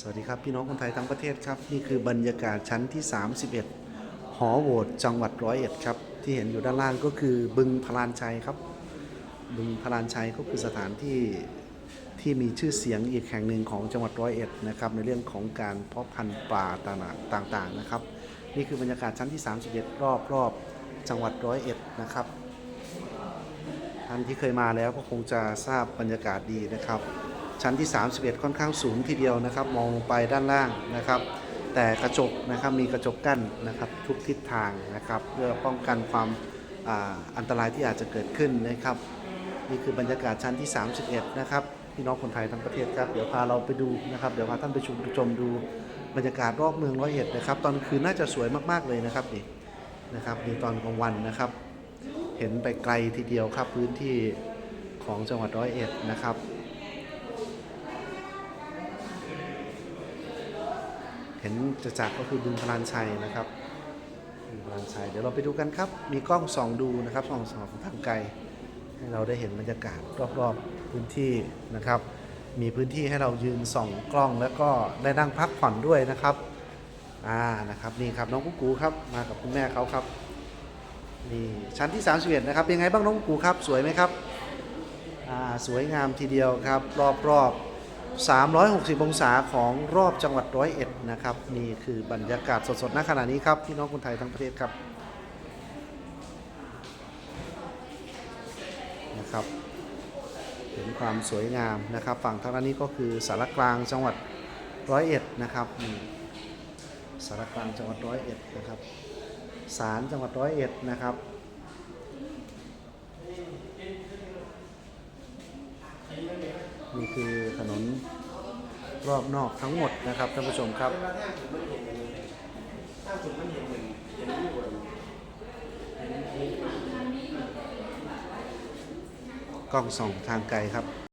สวัสดีครับ พี่น้องคนไทยทั้งประเทศครับ นี่คือบรรยากาศชั้นที่ 31 หอโหวตจังหวัดร้อยเอ็ดครับ ที่เห็นอยู่ด้านล่างก็คือบึงพลานชัยครับ บึงพลานชัยก็คือสถานที่ที่มีชื่อเสียงอีกแห่งหนึ่งของจังหวัดร้อยเอ็ดนะครับในเรื่องของการเพาะพันธุ์ปลาต่างๆนะครับ นี่คือบรรยากาศชั้นที่ 31 รอบรอบจังหวัดร้อยเอ็ดนะครับท่านที่เคยมาแล้วก็คงจะทราบบรรยากาศดีนะครับ ชั้นที่ 31 ค่อนข้างสูงทีเดียวนะครับ มองลงไปด้านล่างนะครับ แต่กระจกนะครับมีกระจกกั้นนะครับทุกทิศทางนะครับ เพื่อป้องกันความอ,อันตรายที่อาจจะเกิดขึ้นนะครับ นี่คือบรรยากาศชั้นที่ 31 นะครับพี่น้องคนไทยทั้งประเทศครับเดี๋ยวพาเราไปดูนะครับ เดี๋ยวพาท่านไปชมชมดูบรรยากาศรอบเมืองร้อยเอ็ดนะครับ ตอนคืนน่าจะสวยมากๆเลยนะครับนี่นะครับนี่ตอนกลางวันนะครับ เห็นไปไกลทีเดียวครับพื้นที่ของจังหวัดร้อยเอ็ดนะครับ ห็นจะจักก็คือบึงพลานชัยนะครับบึงพลานชัย เดี๋ยวเราไปดูกันครับ มีกล้องส่องดูนะครับส่องส่องทางไกล ให้เราได้เห็นบรรยากาศรอบๆพื้นที่นะครับ มีพื้นที่ให้เรายืนส่องกล้องแล้วก็ได้นั่งพักผ่อนด้วยนะครับอ่านะครับนี่ครับน้องกุ๊กกูครับมากับคุณแม่เขาครับนี่ชั้นที่31นะครับเป็นไงบ้างน้องกุ๊กกูครับ สวยไหมครับอ่าสวยงามทีเดียวครับ รอบๆ 360 องศาของรอบจังหวัดร้อยเอ็ดนะครับ นี่คือบรรยากาศสดๆณขณะนี้ครับ พี่น้องคนไทยทั้งประเทศครับนะครับ เห็นความสวยงามนะครับ ฝั่งทางด้านนี้ก็คือสารกลางจังหวัดร้อยเอ็ดนะครับนี่สารกลางจังหวัดร้อยเอ็ดนะครับศาลจังหวัดร้อยเอ็ดนะครับ นี่คือถนนรอบนอกทั้งหมดนะครับท่านผู้ชมครับกล้องส่องทางไกลครับ